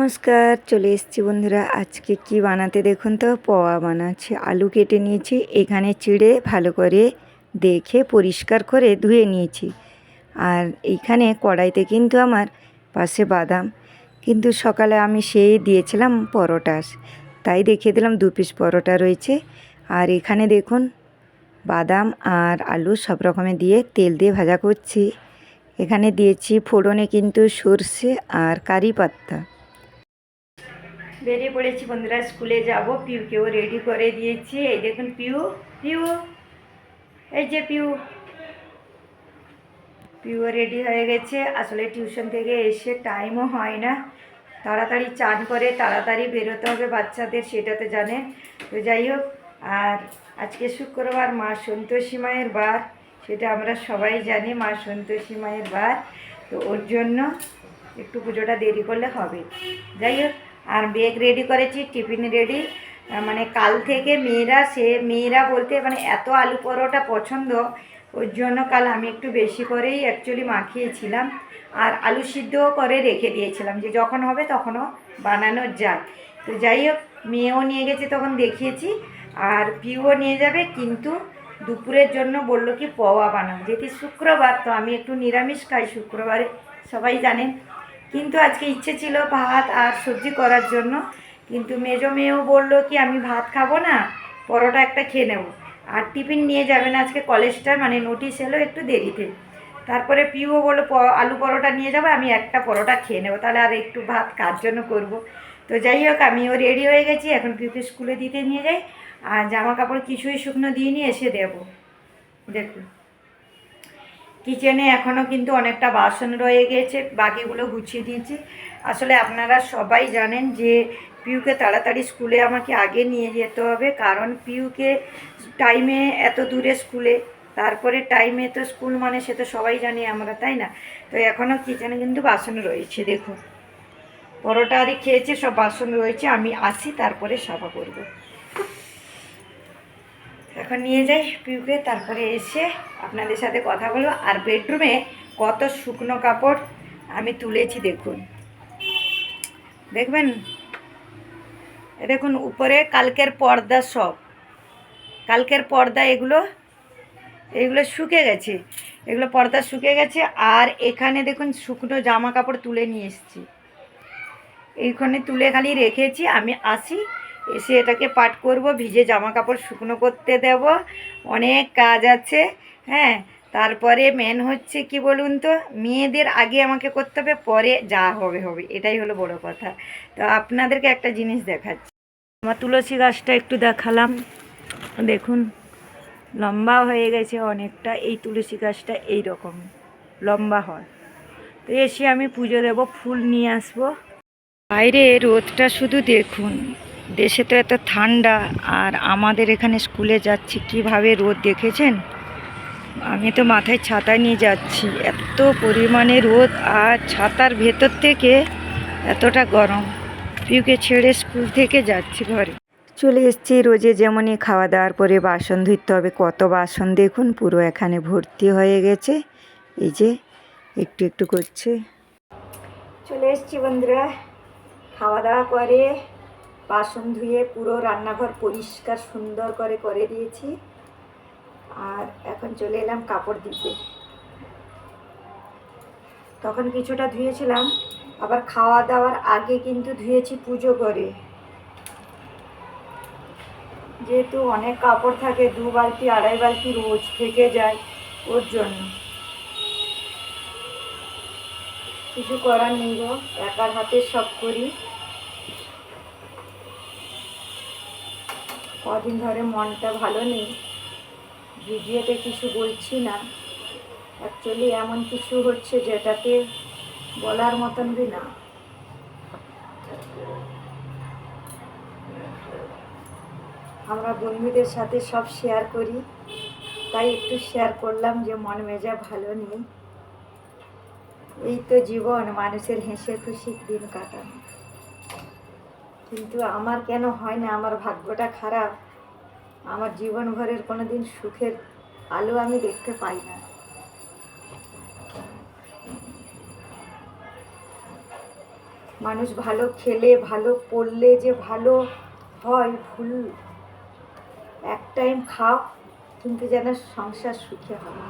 নমস্কার, চলে এসেছি বন্ধুরা। আজকে কি বানাতে দেখুন তো? পোয়া বানাচ্ছি, আলু কেটে নিয়েছি, এখানে চিড়ে ভালো করে দেখে পরিষ্কার করে ধুয়ে নিয়েছি। আর এইখানে কড়াইতে কিন্তু আমার পাশে বাদাম। কিন্তু সকালে আমি সেই দিয়েছিলাম পরোটা তাই দেখিয়ে দিলাম দু পিস পরোটা রয়েছে। আর এখানে দেখুন, বাদাম আর আলু সব রকমের দিয়ে তেল দিয়ে ভাজা করছি। এখানে দিয়েছি ফোড়নে কিন্তু সর্ষে আর কারি পাত্তা। বেরিয়ে পড়েছি বন্ধুরা, স্কুলে যাব, পিউকেও রেডি করে দিয়েছি। এই দেখুন পিউ পিউ, এই যে পিউ। পিউ রেডি হয়ে গেছে। আসলে টিউশন থেকে এসে টাইমও হয় না। তাড়াতাড়ি চান করে তাড়াতাড়ি বেরোতে হবে বাচ্চাদের, সেটা তো জানেন তো যাই হোক, আর আজকে শুক্রবার মা সন্তোষী মায়ের বার, সেটা আমরা সবাই জানি, মা সন্তোষী মায়ের বার। তো ওর জন্য একটু পুজোটা দেরি করলে হবে। যাই হোক আর বেগ রেডি করেছি টিফিন রেডি মানে কাল থেকে মেয়েরা, সে মেয়েরা বলতে মানে এত আলু পরোটা পছন্দ, ওর জন্য কাল আমি একটু বেশি করেই অ্যাকচুয়ালি মাখিয়েছিলাম। আর আলু সিদ্ধও করে রেখে দিয়েছিলাম যে যখন হবে তখনও বানানো যায় তো যাই হোক, মেয়েও নিয়ে গেছে তখন দেখিয়েছি, আর পিউও নিয়ে যাবে, কিন্তু দুপুরের জন্য বলল কি, পোয়া বানাও। যেহেতু শুক্রবার, তো আমি একটু নিরামিষ খাই শুক্রবারে, সবাই জানেন। কিন্তু আজকে ইচ্ছে ছিল ভাত আর সবজি করার জন্য। কিন্তু মেজো মেয়েও বলল কি, আমি ভাত খাব না, পরোটা একটা খেয়ে নেব। আর টিফিন নিয়ে যাবেন আজকে কলেজটা মানে নোটিশ এলো একটু দেরিতে। তারপরে পিউও বলল আলু পরোটা নিয়ে যাব, আমি একটা পরোটা খেয়ে নেব। তাহলে আর একটু ভাত কার জন্য করব? তো যাই হোক, আমিও রেডি হয়ে গেছি। এখন পিউকে স্কুলে দিতে নিয়ে যাই। আর জামা কাপড় কিছুই শুকনো দিয়ে নিয়ে এসে দেবো। দেখুন। কিচেনে এখনও কিন্তু অনেকটা বাসন রয়ে গেছে, বাকিগুলো গুছিয়ে দিয়েছি আসলে আপনারা সবাই জানেন যে পিউকে তাড়াতাড়ি স্কুলে আমাকে আগে নিয়ে যেতে হবে, কারণ পিউকে টাইমে এত দূরে স্কুলে, তারপরে টাইমে তো স্কুল মানে সে তো সবাই জানি আমরা, তাই না? তো এখনও কিচেনে কিন্তু বাসন রয়েছে, দেখুন। পরোটা আরই খেয়েছে, সব বাসন রয়েছে, আমি আসি, তারপরে সাফা করব। এখন নিয়ে যাই পিউকে, তারপরে এসে আপনাদের সাথে কথা বলব। আর বেডরুমে কত শুকনো কাপড় আমি তুলেছি দেখুন। দেখবেন? দেখুন, উপরে কালকের পর্দা সব। কালকের পর্দা এগুলো এগুলো শুকে গেছে। এগুলো পর্দা শুকে গেছে। আর এখানে দেখুন, শুকনো জামা কাপড় তুলে নিয়ে এসেছি। এইখানে তুলে খালি রেখেছি। আমি আসি এসে এটাকে পাট করব, ভিজে জামা কাপড় শুকনো করতে দেব। অনেক কাজ আছে হ্যাঁ? তারপরে মেন হচ্ছে কি বলুন তো, মেয়েদের আগে আমাকে করতে হবে, পরে যা হবে হবে। এটাই হলো বড় কথা। তো আপনাদেরকে একটা জিনিস দেখাচ্ছি। আমার তুলসী গাছটা একটু দেখালাম। দেখুন, লম্বা হয়ে গেছে অনেকটা, এই তুলসী গাছটা এই রকম, লম্বা হয়। তো এসে আমি পুজো দেব, ফুল নিয়ে আসব। বাইরে রোদটা শুধু দেখুন। দেশে তো এত ঠান্ডা, আর আমাদের এখানে স্কুলে যাচ্ছি, কীভাবে রোদ দেখেছেন? আমি তো মাথায় ছাতা নিয়ে যাচ্ছি, এত পরিমাণে রোদ, আর ছাতার ভেতর থেকে এতটা গরম। পিউকে ছেড়ে স্কুল থেকে যাচ্ছি ঘরে। চলে এসেছি রোজে যেমনই খাওয়া দাওয়ার পরে বাসন ধুতে হবে। কত বাসন দেখুন, পুরো এখানে ভর্তি হয়ে গেছে। এই যে, একটু একটু করছে। চলে এসেছি বন্ধুরা খাওয়া দাওয়া করে। বাসন ধুয়ে পুরো রান্নাঘর পরিষ্কার সুন্দর করে করে দিয়েছি। আর এখন চলে এলাম কাপড় দিতে তখন কিছুটা ধুয়েছিলাম, আবার খাওয়া দাওয়ার আগে কিন্তু ধুয়েছি পুজো করে যেহেতু অনেক কাপড় থাকে, দু বালতি, আড়াই বালতি রোজ থেকে যায় ওর জন্য। কিছু করার নেই গো, একার হাতে সব করি। কদিন ধরে মনটা ভালো নেই। ভিডিওতে কিছু বলছি না। অ্যাকচুয়ালি এমন কিছু হচ্ছে যেটাকে বলার মতন বি না। আমরা বন্ধুদের সাথে সব শেয়ার করি। তাই একটু শেয়ার করলাম যে মন মেজা ভালো নেই। এই তো জীবন, মানুষের হেসে খুশি দিন কাটানো। কিন্তু আমার কেন হয় না? আমার ভাগ্যটা খারাপ। আমার জীবন ভরের কোনো দিন সুখের আলো আমি দেখতে পাই না। মানুষ ভালো খেলে, ভালো পড়লে যে ভালো হয়, ভুল এক টাইম খাও, কিন্তু যেন সংসার সুখে হয়।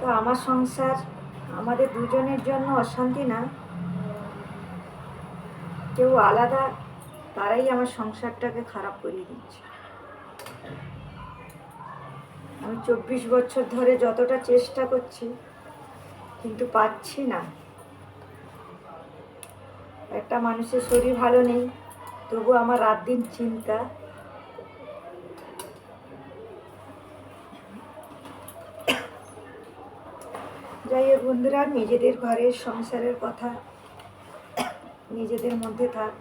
তো আমার সংসার আমাদের দুজনের জন্য অশান্তি না। কেউ আলাদা, তারাই আমার সংসারটাকে খারাপ করিয়ে দিচ্ছে। আমি চব্বিশ বছর ধরে যতটা চেষ্টা করছি, কিন্তু পাচ্ছি না। একটা মানুষের শরীর ভালো নেই, তবু আমার রাত দিন চিন্তা। যাই হোক বন্ধুরা, নিজেদের ঘরের সংসারের কথা নিজেদের মধ্যে থাক।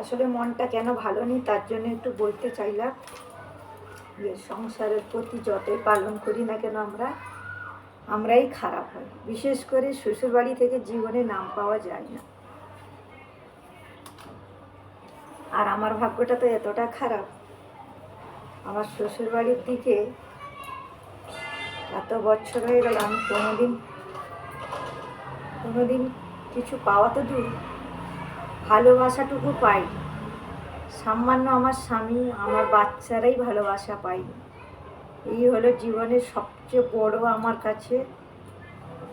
আসলে মনটা কেন ভালো নেই, তার জন্য একটু বলতে চাইলাম যে সংসারের প্রতি যতই পালন করি না কেন আমরা, আমরাই খারাপ হয়। বিশেষ করে শ্বশুরবাড়ি থেকে জীবনে নাম পাওয়া যায় না। আর আমার ভাগ্যটা তো এতটা খারাপ, আমার শ্বশুরবাড়ির দিকে এত বছর হয়ে গেল, আমি কোনোদিন কোনোদিন কিছু পাওয়া তো দূর। ভালোবাসাটুকু পাই। সামান্য আমার স্বামী আমার বাচ্চারাই ভালোবাসা পাইনি এই হলো জীবনের সবচেয়ে বড় আমার কাছে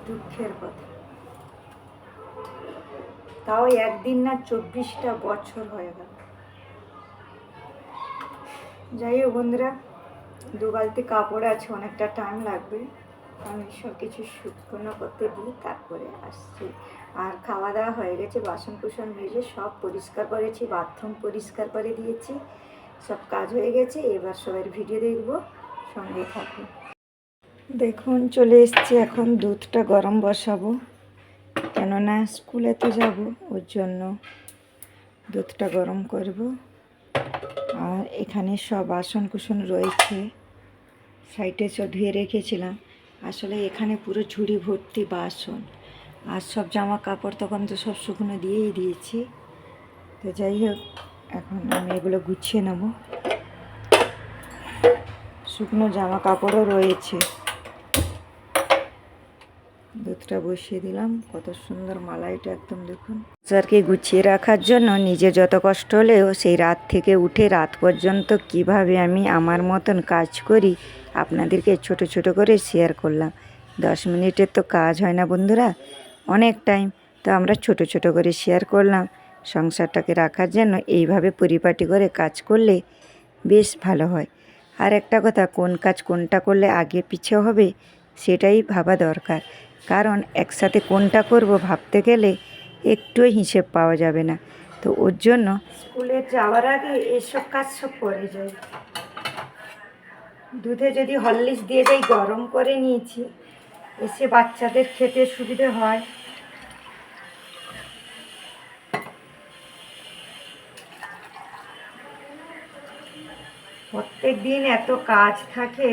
দুঃখের কথা। তাও একদিন না চব্বিশটা বছর হয়ে গেল। যাই হোক বন্ধুরা, দু বালতি কাপড় আছে অনেকটা টাইম লাগবে। আমি সব কিছু শুকনো করতে দিই, তারপরে আসছি। আর খাওয়া দাওয়া হয়ে গেছে বাসন কুসন মেজে সব পরিষ্কার করেছি, বাথরুম পরিষ্কার করে দিয়েছি, সব কাজ হয়ে গেছে, এবার সবার ভিডিও দেখব, সঙ্গে থাকুন দেখুন, চলে এসছি এখন দুধটা গরম বসাবো, কেননা স্কুলে তো যাব, ওর জন্য দুধটা গরম করব। আর এখানে সব বাসন কুসন রয়েছে, সাইডে সব ধুয়ে রেখেছিলাম, আসলে এখানে পুরো ঝুড়ি ভর্তি বাসন। আর সব জামা কাপড় তখন তো সব শুকনো দিয়েই দিয়েছি। তো যাই হোক, এখন আমি এগুলো গুছিয়ে নেব। শুকনো জামা কাপড়ও রয়েছে। দুধটা বসিয়ে দিলাম। কত সুন্দর মালাইটা একদম দেখুন। স্যারকে গুছিয়ে রাখার জন্য নিজে যত কষ্ট হলেও সেই রাত থেকে উঠে রাত পর্যন্ত কীভাবে আমি আমার মতন কাজ করি আপনাদেরকে ছোট ছোট করে শেয়ার করলাম। দশ মিনিটের তো কাজ হয় না বন্ধুরা। অনেক টাইম তো আমরা ছোট ছোট করে শেয়ার করলাম। সংসারটাকে রাখার জন্য এইভাবে পরিপাটি করে কাজ করলে বেশ ভালো হয়। আর একটা কথা, কোন কাজ কোনটা করলে আগে পিছে হবে, সেটাই ভাবা দরকার। কারণ একসাথে কোনটা করব ভাবতে গেলে একটুই হিসেব পাওয়া যাবে না। তো ওর জন্য স্কুলে যাওয়ার আগে এসব কাজ সব করে যাই। দুধে যদি হরলিক্স দিয়ে যাই গরম করে নিয়েছি। এসে বাচ্চাদের খেতে সুবিধে হয়। প্রত্যেক দিন এত কাজ থাকে,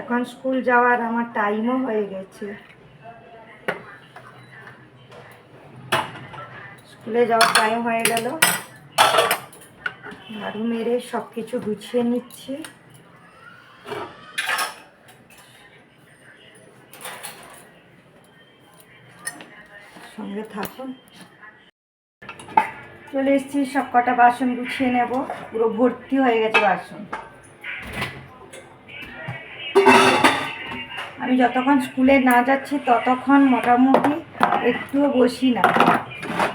এখন স্কুল যাওয়ার আমার টাইমও হয়ে গেছে। স্কুলে যাওয়ার টাইম হয়ে গেল। ঝাড়ু মেরে সব কিছু গুছিয়ে নিচ্ছি। সঙ্গে থাকুন। চলে এসেছি, সব কটা বাসন গুছিয়ে নেব। পুরো ভর্তি হয়ে গেছে বাসন। আমি যতক্ষণ স্কুলে না যাচ্ছি, ততক্ষণ মোটামুটি একটুও বসি না।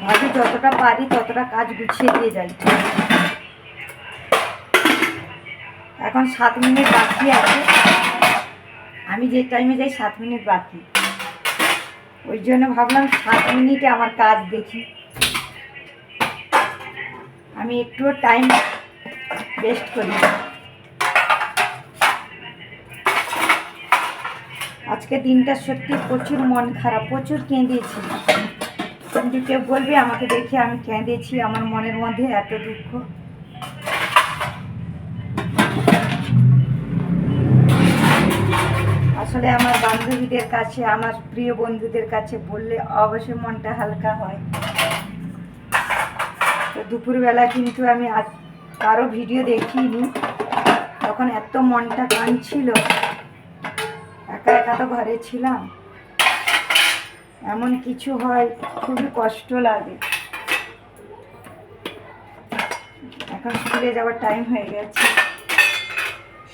ভাবি যতটা পারি ততটা কাজ গুছিয়ে দিয়ে যাই। এখন সাত মিনিট বাকি আছে। আমি যে টাইমে যাই, সাত মিনিট বাকি। ওই জন্য ভাবলাম সাত মিনিটে আমার কাজ দেখি। আমি একটুও টাইম ওয়েস্ট করি। আজকে দিনটা সত্যি প্রচুর মন খারাপ, প্রচুর কেঁদেছি। কিন্তু কেউ বলবে আমাকে দেখে আমি কেঁদেছি, আমার মনের মধ্যে এত দুঃখ। আসলে আমার বান্ধবীদের কাছে, আমার প্রিয় বন্ধুদের কাছে বললে অবশ্যই মনটা হালকা হয়। তো দুপুরবেলা কিন্তু আমি আজ কারও ভিডিও দেখিনি। তখন এত মনটা কাঁদছিল। একা একা তো ঘরে ছিলাম। এমন কিছু হয়, খুবই কষ্ট লাগে। এখন স্কুলে যাওয়ার টাইম হয়ে গেছে।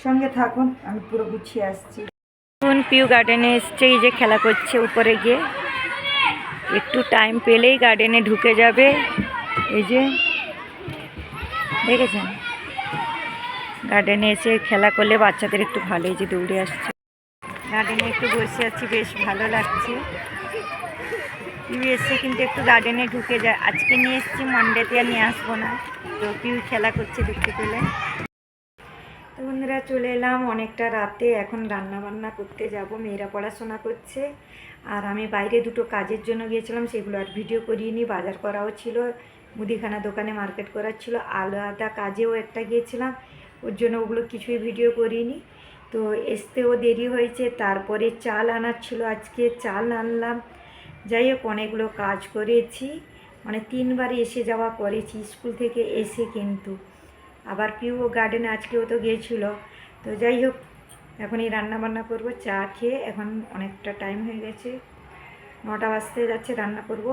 সঙ্গে থাকুন, আমি পুরো গুছিয়ে আসছি। পিউ গার্ডেনে এসছে, এই যে খেলা করছে উপরে গিয়ে। একটু টাইম পেলেই গার্ডেনে ঢুকে যাবে। এই যে, দেখেছেন? গার্ডেনে এসে খেলা করলে বাচ্চাদের একটু ভালোই যে দৌড়ে আসছে। গার্ডেনে একটু বসে আছি, বেশ ভালো লাগছে। পিউ এসছে কিন্তু একটু গার্ডেনে ঢুকে যায়। আজকে নিয়ে এসেছি মন্ডেতে আর নিয়ে আসব না। তো পিউ খেলা করছে দেখতে পেলে। বন্ধুরা, চলে এলাম অনেকটা রাতে। এখন রান্না বান্না করতে যাব। মেয়েরা পড়াশোনা করছে। আর আমি বাইরে দুটো কাজের জন্য গিয়েছিলাম, সেগুলো আর ভিডিও করিনি। বাজার করাও ছিল, মুদিখানা দোকানে মার্কেট করার ছিল, আলাদা কাজেও একটা গিয়েছিলাম। ওর জন্য ওগুলো কিছুই ভিডিও করিনি। তো আসতেও দেরি হয়েছে, তারপরে চাল আনার ছিল আজকে। চাল আনলাম। যাই হোক, অনেকগুলো কাজ করেছি। মানে তিনবার এসে যাওয়া করেছি, স্কুল থেকে এসে কিন্তু। আবার পিউ গার্ডেনে আজকেও তো গিয়েছিল। তো যাই হোক, এখন এই রান্না বান্না করব, চা খেয়ে এখন অনেকটা টাইম হয়ে গেছে। নটা বাজতে যাচ্ছে, রান্না করব।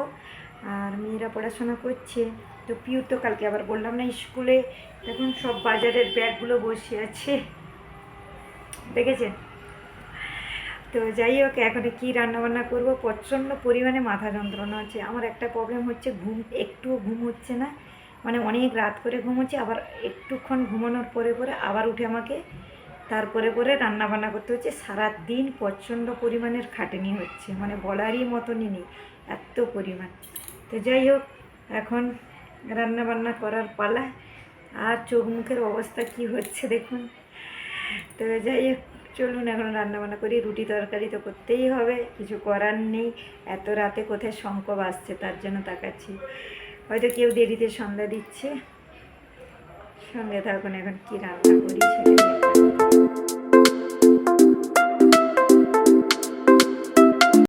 আর মেয়েরা পড়াশোনা করছে। তো পিউ তো কালকে আবার বললাম না, স্কুলে এখন সব বাজারের ব্যাগগুলো বসে আছে। দেখেছেন? তো যাই হোক, এখন কী রান্নাবান্না করব? প্রচণ্ড পরিমাণে মাথা যন্ত্রণা আছে আমার একটা প্রবলেম হচ্ছে, ঘুম, একটুও ঘুম হচ্ছে না। মানে অনেক রাত করে ঘুম হচ্ছে আবার একটুক্ষণ ঘুমানোর পরে পরে আবার উঠে আমাকে তারপরে পরে রান্না বান্না করতে হচ্ছে। সারা দিন প্রচণ্ড পরিমাণের খাটনি হচ্ছে মানে বলারই মতনই নেই, এত পরিমাণ। তো যাই হোক, এখন রান্না বান্না করার পালা। আর চোখ মুখের অবস্থা কি হচ্ছে দেখুন। তো যাই হোক, চলুন এখন রান্নাবান্না করি। রুটি তরকারি তো করতেই হবে, কিছু করার নেই। এত রাতে কোথায় শঙ্খ আসছে তার জন্য তাকাচ্ছি। হয়তো কেউ দেরিতে সন্ধ্যা দিচ্ছে। সঙ্গে থাকুন এখন কি রান্না করি সেটা